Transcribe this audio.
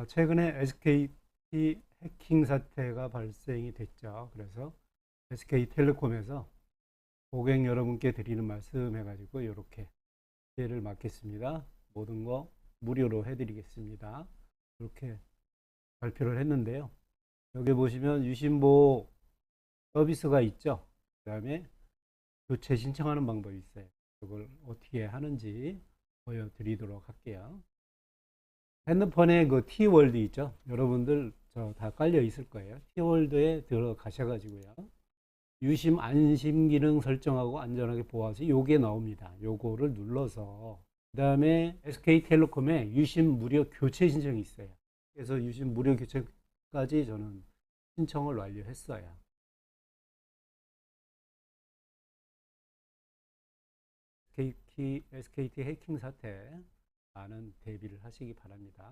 어, 최근에 SKT 해킹 사태가 발생이 됐죠. 그래서 SK텔레콤에서 고객 여러분께 드리는 말씀 해가지고 이렇게 피해를 막겠습니다. 모든 거 무료로 해드리겠습니다. 이렇게 발표를 했는데요. 여기 보시면 유심보 서비스가 있죠. 그 다음에 교체 신청하는 방법이 있어요. 이걸 어떻게 하는지 보여드리도록 할게요. 핸드폰에 그 T월드 있죠. 여러분들 저 다 깔려 있을 거예요. T월드에 들어가셔가지고요. 유심 안심 기능 설정하고 안전하게 보호하세요. 요게 나옵니다. 요거를 눌러서 그 다음에 SK텔레콤에 유심 무료 교체 신청이 있어요. 그래서 유심 무료 교체까지 저는 신청을 완료했어요. SKT, SKT 해킹 사태 많은 대비를 하시기 바랍니다.